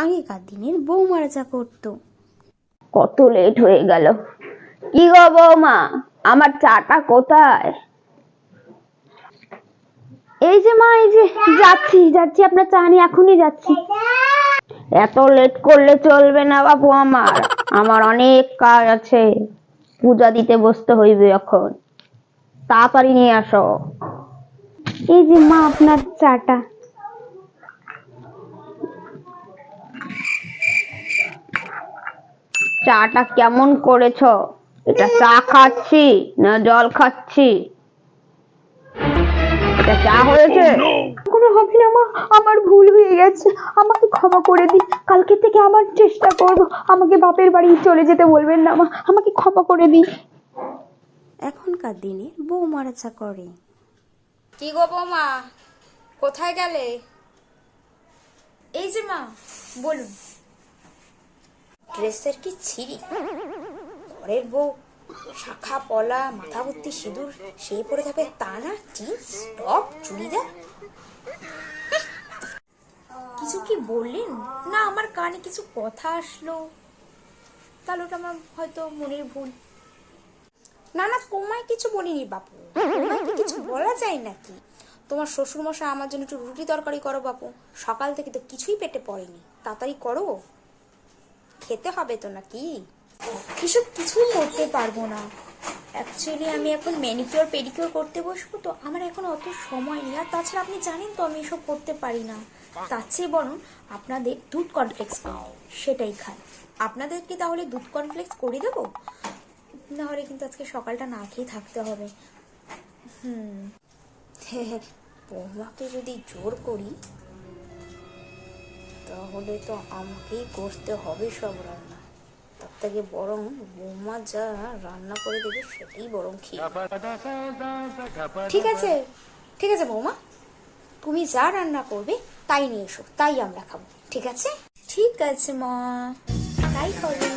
আগেকার দিনের বৌমারা যা করতো। কত লেট হয়ে গেল। কি গো বৌমা আমার চাটা কোথায়? এই যে মা এই যে যাচ্ছি যাচ্ছি আপনার চা নিয়ে এখনই যাচ্ছি। এত লেট করলে চলবে না বাবু আমার আমার অনেক কাজ আছে। পূজা দিতে বসতে হইবে এখন। তাড়াতাড়ি নিয়ে আসো। এই যে মা আপনার চাটা। চাটা কেমন করেছ? এটা চা খাচ্ছি না জল খাচ্ছি? এটা চা হয়েছে? কোনো হবে না মা। আমার ভুল হয়ে গেছে। আমাকে ক্ষমা করে দিন। কালকে থেকে আবার চেষ্টা করব। আমাকে বাপের বাড়ি চলে যেতে বলবেন না মা। আমাকে ক্ষমা করে দিন। এখনকার দিনে বৌমারা যা করে। কি গো বৌমা? কোথায় গেলে? এই যে মা বলুন। ড্রেসের কি ছিঁড়ি ঘরের বউ, শাখা পলা মাথা ভর্তি সিঁদুর, সেই পরে থাকে তা না জিন্স টপ চুড়িদার। কিছু কি বললেন? না, আমার কানে কিছু কথা আসলো। তাহলে ওটা আমার হয়তো মনের ভুল। না না, তোমায় কিছু বলিনি বাপু। কিছু বলা যায় নাকি? তোমার শ্বশুর মশাই আমার জন্য একটু রুটি তরকারি করো বাপু। সকাল থেকে তো কিছুই পেটে পড়েনি। তাড়াতাড়ি করো। খেতে হবে তো নাকি? এসব কিছুই করতে পারব না। অ্যাকচুয়ালি আমি এখন ম্যানিকিওর পেডিকিওর করতে বসবো তো আমার এখন অত সময় নেই। আর তাছাড়া আপনি জানেন তো আমি এসব করতে পারি না। তার চেয়ে বরং আপনাদের দুধ কনফ্লেক্স সেটাই খান আপনাদেরকে তাহলে দুধ কনফ্লেক্স করে দেবো? নাহলে কিন্তু আজকে সকালটা না খেয়ে থাকতে হবে। হুম। বৌমাকে যদি জোর করি তাহলে তো আমাকেই করতে হবে সব রান্না। তার থেকে বরং বৌমা যা রান্না করে দেবে সেটাই বরং খেয়ে ঠিক আছে ঠিক আছে বৌমা। তুমি যা রান্না করবে তাই নিয়ে এসো তাই আমরা খাব। ঠিক আছে? ঠিক আছে মা। তাই হবে।